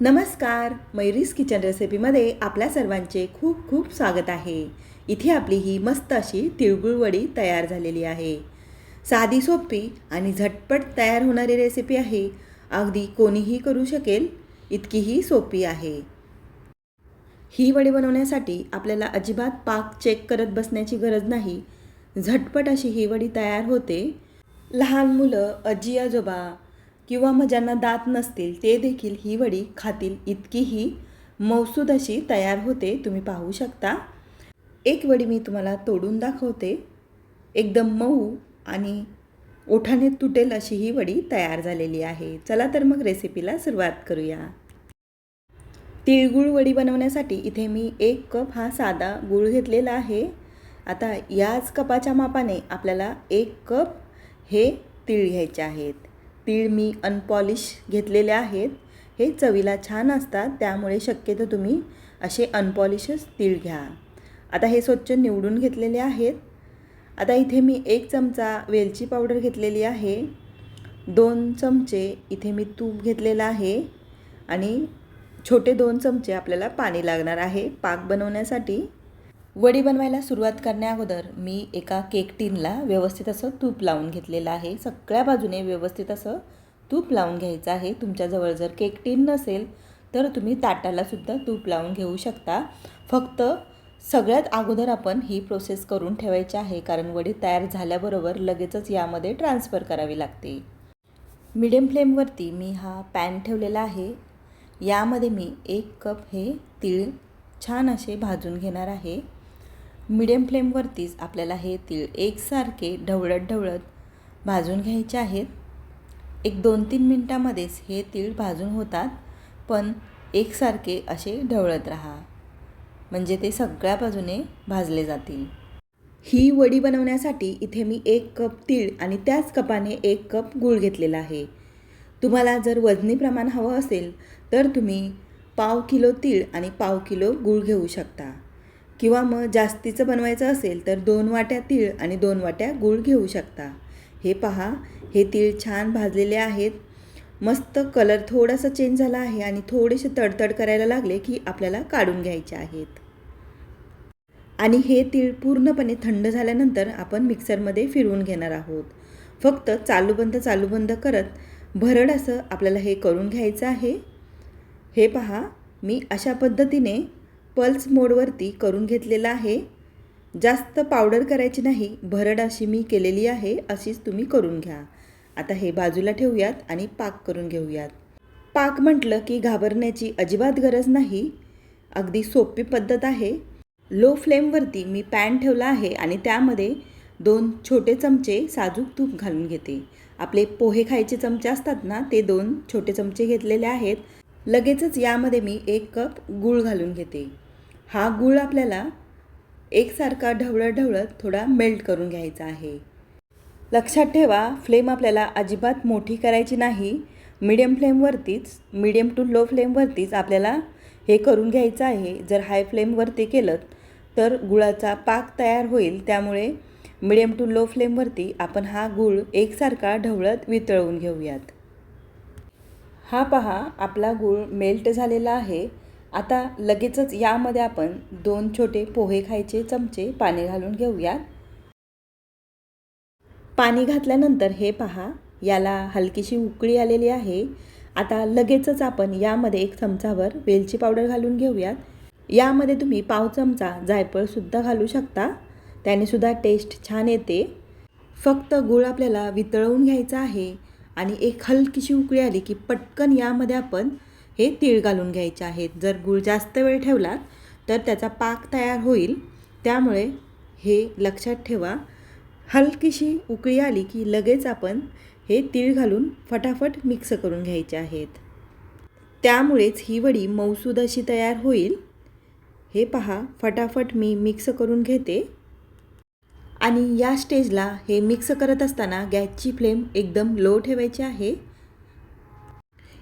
नमस्कार Mary's kitchen रेसिपीमध्ये आपल्या सर्वांचे खूप खूप स्वागत आहे. इथे आपली ही मस्त अशी तिळगुळ वडी तयार झालेली आहे. साधी सोपी आणि झटपट तयार होणारी रेसिपी आहे. अगदी कोणीही करू शकेल इतकी ही सोपी आहे. ही वडी बनवण्यासाठी आपल्याला अजिबात पाक चेक करत बसण्याची गरज नाही. झटपट अशी ही वडी तयार होते. लहान मुलं आजी आजोबा किंवा मग ज्यांना दात नसतील ते देखील ही वडी खातील. इतकी ही मौसूद अशी तयार होते तुम्ही पाहू शकता. एक वडी मी तुम्हाला तोडून दाखवते. एकदम मऊ आणि ओठाने तुटेल अशी ही वडी तयार झालेली आहे. चला तर मग रेसिपीला सुरुवात करूया. तिळगुळ वडी बनवण्यासाठी इथे मी एक कप हा साधा गूळ घेतलेला आहे. आता याच कपाच्या मापाने आपल्याला एक कप हे तीळ घ्यायचे आहेत. तीळ मी अनपॉलिश घेतलेले आहेत. हे चवीला छान असतात त्यामुळे शक्यतो तुम्ही असे अनपॉलिशच तीळ घ्या. आता हे स्वच्छ निवडून घेतलेले आहेत. आता इथे मी एक चमचा वेलची पावडर घेतलेली आहे. दोन चमचे इथे मी तूप घेतलेलं आहे. आणि छोटे दोन चमचे आपल्याला पाणी लागणार आहे. पाक बनवण्यासाठी वडी बनवायला सुरुवात करण्याअगोदर मी एका केक टीनला व्यवस्थित असं तूप लावून घेतलेलं आहे. सगळ्या बाजूने व्यवस्थित असं तूप लावून घ्यायचं आहे. तुमच्याजवळ जर केक टीन नसेल तर तुम्ही ताटालासुद्धा तूप लावून घेऊ शकता. फक्त सगळ्यात अगोदर आपण ही प्रोसेस करून ठेवायची आहे. कारण वडी तयार झाल्याबरोबर लगेचच यामध्ये ट्रान्सफर करावी लागते. मिडियम फ्लेमवरती मी हा पॅन ठेवलेला आहे. यामध्ये मी एक कप हे तीळ छान असे भाजून घेणार आहे. मिडियम फ्लेमवरतीच आपल्याला हे तीळ एकसारखे ढवळत ढवळत भाजून घ्यायचे आहेत. एक दोन तीन मिनटामध्येच हे तीळ भाजून होतात पण एकसारखे असे ढवळत राहा. म्हणजे ते सगळ्या बाजूने भाजले जातील. ही वडी बनवण्यासाठी इथे मी एक कप तीळ आणि त्याच कपाने एक कप गूळ घेतलेला आहे. तुम्हाला जर वजनी प्रमाण हवं असेल तर तुम्ही पाव किलो तीळ आणि पाव किलो गूळ घेऊ शकता. किंवा मग जास्तीचं बनवायचं असेल तर दोन वाट्या तीळ आणि दोन वाट्या गूळ घेऊ शकता. हे पहा हे तीळ छान भाजलेले आहेत. मस्त कलर थोडासा चेंज झाला आहे आणि थोडेसे तडतड करायला लागले की आपल्याला काढून घ्यायचे आहेत. आणि हे तीळ पूर्णपणे थंड झाल्यानंतर आपण मिक्सरमध्ये फिरवून घेणार आहोत. फक्त चालू चालूबंद चालूबंद करत भरड असं आपल्याला हे करून घ्यायचं आहे. हे पहा मी अशा पद्धतीने पल्स मोडवरती करून घेतलेलं आहे. जास्त पावडर करायची नाही भरड अशी मी केलेली आहे अशीच तुम्ही करून घ्या. आता हे बाजूला ठेवूयात आणि पाक करून घेऊयात. पाक म्हटलं की घाबरण्याची अजिबात गरज नाही. अगदी सोपी पद्धत आहे. लो फ्लेमवरती मी पॅन ठेवला आहे आणि त्यामध्ये दोन छोटे चमचे साजूक तूप घालून घेते. आपले पोहे खायचे चमचे असतात ना ते दोन छोटे चमचे घेतलेले आहेत. लगेचच यामध्ये मी एक कप गूळ घालून घेते. हा गूळ आपल्याला एकसारखा ढवळत ढवळत थोडा मेल्ट करून घ्यायचा आहे. लक्षात ठेवा फ्लेम आपल्याला अजिबात मोठी करायची नाही. मिडियम फ्लेमवरतीच मिडियम टू लो फ्लेमवरतीच आपल्याला हे करून घ्यायचं आहे. जर हाय फ्लेमवरती केलं तर गुळाचा पाक तयार होईल. त्यामुळे मिडियम टू लो फ्लेमवरती आपण हा गूळ एकसारखा ढवळत वितळवून घेऊयात. हा पहा आपला गूळ मेल्ट झालेला आहे. आता लगेचच यामध्ये आपण दोन छोटे पोहे खायचे चमचे पाणी घालून घेऊयात. पाणी घातल्यानंतर हे पहा याला हलकीशी उकळी आलेली आहे. आता लगेचच आपण यामध्ये एक चमचाभर वेलची पावडर घालून घेऊयात. यामध्ये तुम्ही पाव चमचा जायफळसुद्धा घालू शकता. त्यानेसुद्धा टेस्ट छान येते. फक्त गूळ आपल्याला वितळवून घ्यायचा आहे आणि एक हलकीशी उकळी आली की पटकन यामध्ये आपण हे तीळ घालून घ्यायचे आहेत. जर गूळ जास्त वेळ ठेवलात तर त्याचा पाक तयार होईल. त्यामुळे हे लक्षात ठेवा. हलकीशी उकळी आली की लगेच आपण हे तीळ घालून फटाफट मिक्स करून घ्यायचे आहेत. त्यामुळेच ही वडी मौसूद अशी तयार होईल. हे पहा फटाफट मी मिक्स करून घेते. आणि या स्टेजला हे मिक्स करत असताना गॅसची फ्लेम एकदम लो ठेवायची आहे.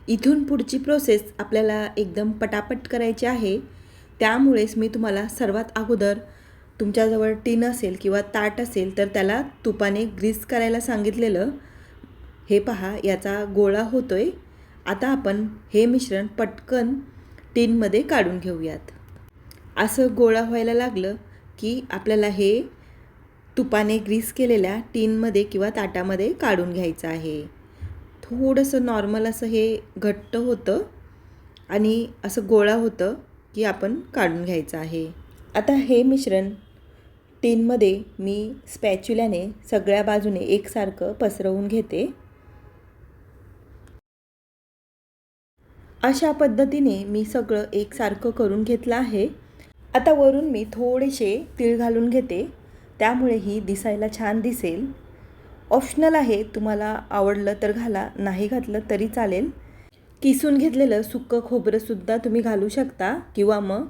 इथून पुढची प्रोसेस आपल्याला एकदम पटापट करायची आहे. त्यामुळेच मी तुम्हाला सर्वात अगोदर तुमच्याजवळ टीन असेल किंवा ताट असेल तर त्याला तुपाने ग्रीस करायला सांगितलेलं. हे पहा याचा गोळा होतो आहे आता आपण हे मिश्रण पटकन टीनमध्ये काढून घेऊयात. असं गोळा व्हायला लागलं की आपल्याला हे तुपाने ग्रीस केलेल्या टीनमध्ये किंवा ताटामध्ये काढून घ्यायचं आहे. थोडंसं नॉर्मल असं हे घट्ट होतं आणि असं गोळा होतं की आपण काढून घ्यायचं आहे. आता हे मिश्रण टीनमध्ये मी स्पॅच्युल्याने सगळ्या बाजूने एकसारखं पसरवून घेते. अशा पद्धतीने मी सगळं एकसारखं करून घेतलं आहे. आता वरून मी थोडेसे तीळ घालून घेते. त्यामुळे ही दिसायला छान दिसेल. ऑप्शनल आहे तुम्हाला आवडलं तर घाला नाही घातलं तरी चालेल. किसून घेतलेलं सुक्कं खोबरंसुद्धा तुम्ही घालू शकता किंवा मग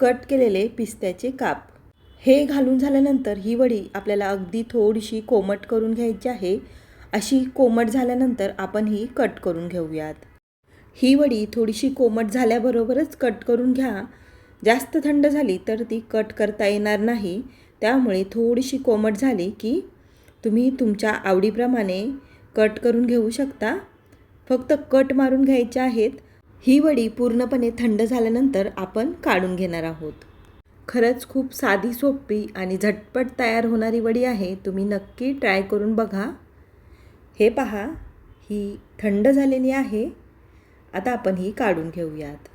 कट केलेले पिस्त्याचे काप. हे घालून झाल्यानंतर ही वडी आपल्याला अगदी थोडीशी कोमट करून घ्यायची आहे. अशी कोमट झाल्यानंतर आपण ही कट करून घेऊयात. ही वडी थोडीशी कोमट झाल्याबरोबरच कट करून घ्या. जास्त थंड झाली तर ती कट करता येणार नाही. त्यामुळे थोडीशी कोमट झाली की तुम्ही तुमच्या आवडीप्रमाणे कट करून घेऊ शकता. फक्त कट मारून घ्यायचे आहेत. ही वडी पूर्णपणे थंड झाल्यानंतर आपण काढून घेणार आहोत. खरंच खूप साधी सोपी आणि झटपट तयार होणारी वडी आहे. तुम्ही नक्की ट्राय करून बघा. हे पहा ही थंड झालेली आहे. आता आपण ही काढून घेऊयात.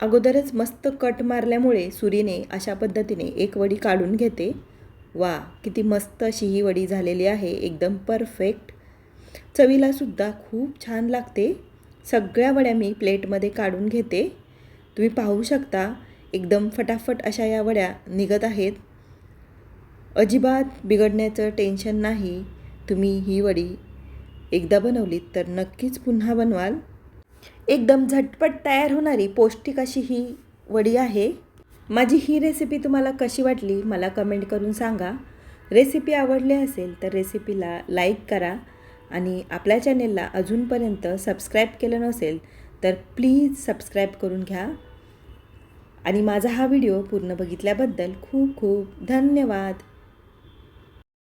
अगोदरच मस्त कट मारल्यामुळे सुरीने अशा पद्धतीने एक वडी काढून घेते. वा किती मस्त अशी ही वडी झालेली आहे. एकदम परफेक्ट चवीलासुद्धा खूप छान लागते. सगळ्या वड्या मी प्लेटमध्ये काढून घेते. तुम्ही पाहू शकता एकदम फटाफट अशा या वड्या निघत आहेत. अजिबात बिघडण्याचं टेन्शन नाही. तुम्ही ही वडी एकदा बनवलीत तर नक्कीच पुन्हा बनवाल. एकदम झटपट तयार होणारी पौष्टिक अशी ही वडी आहे. माझी ही रेसिपी तुम्हाला कशी वाटली मला कमेंट करून सांगा. रेसिपी आवडली असेल तर रेसिपीला लाईक करा आणि आपल्या चॅनेलला अजूनपर्यंत सबस्क्राईब केलं नसेल तर प्लीज सबस्क्राईब करून घ्या. आणि माझा हा व्हिडिओ पूर्ण बघितल्याबद्दल खूप खूप धन्यवाद.